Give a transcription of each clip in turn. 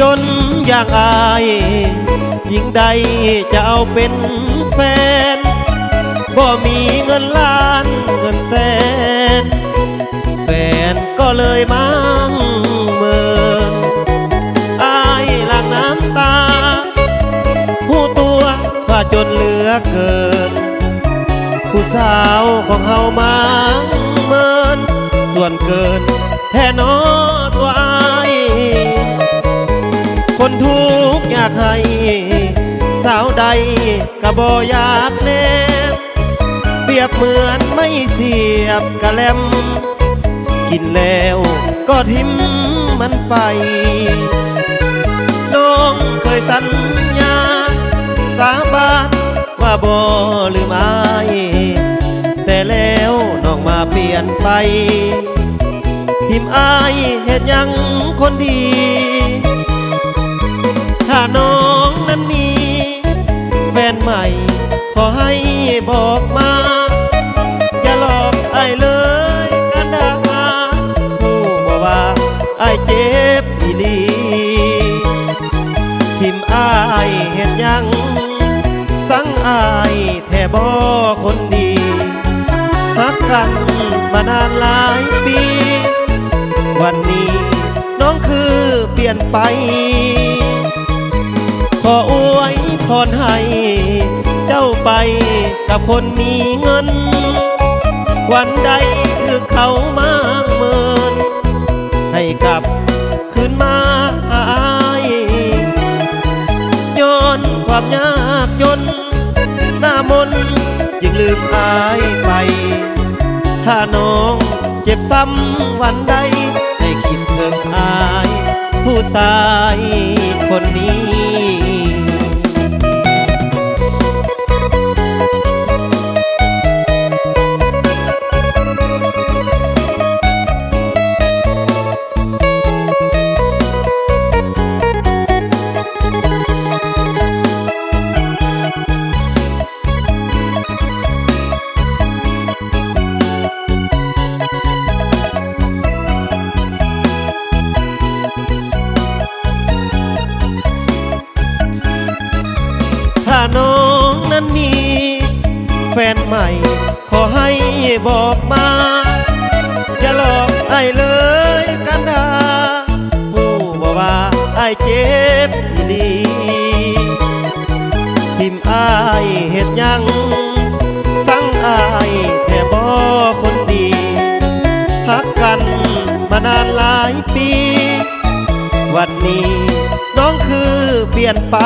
จนอย่างอายยิ่งใดจะเอาเป็นแฟน บ่มีเงินล้านเงินแสน แฟนก็เลยมั่งเมินอายหลังน้ำตา หูตัวว่าจนเหลือเกิน ผู้สาวของเฮามั่งเมิน ส่วนเกินแท่นอตัวอาย คนทุกข์อยากให้สาวใดก็บ่อยากแนบเปรียบเหมือนไม่เสียบกะแลม กินแล้วก็ทิ้มมันไป น้องเคยสัญญา สาบานว่าบ่ลืมอายแต่แล้วน้องมาเปลี่ยนไป ทิมอายเหตุยังคนดีายเห็นยัง สังอายแท่บ่คนดีฮักกันมานานหลายปี วันนี้น้องคือเปลี่ยนไป ขออวยพรให้ เจ้าไปกับคนมีเงิน วันใดคือเขามาเมิน ให้กลับคืนมา ลืมอายไป ถ้าน้องเจ็บซ้ำวันใดให้คิดถึงอาย ผู้ชายคนนี้ น้องนั้นมี แฟนใหม่ขอให้บอกมา อย่าหลอกไอ้เลยกันดาผู้บอกว่าไอ้เจ็บอีทิมอายเฮ็ดยังสั่งอายแท่บ่คนดีพักกันมานานหลายปี วันนี้น้องคือเปลี่ยนไป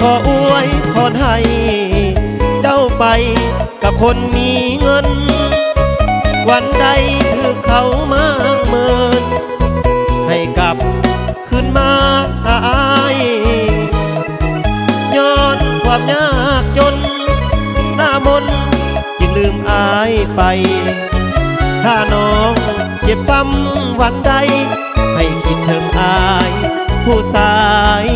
ขออวยพรให้ เจ้าไปกับคนมีเงิน วันใดคือเขามาเมิน ให้กลับคืนมาหาอายย้อนความยากจน หน้ามนจึงลืมอายไป ถ้าน้องเจ็บซ้ำวันใด ให้คิดถึงอายผู้ชาย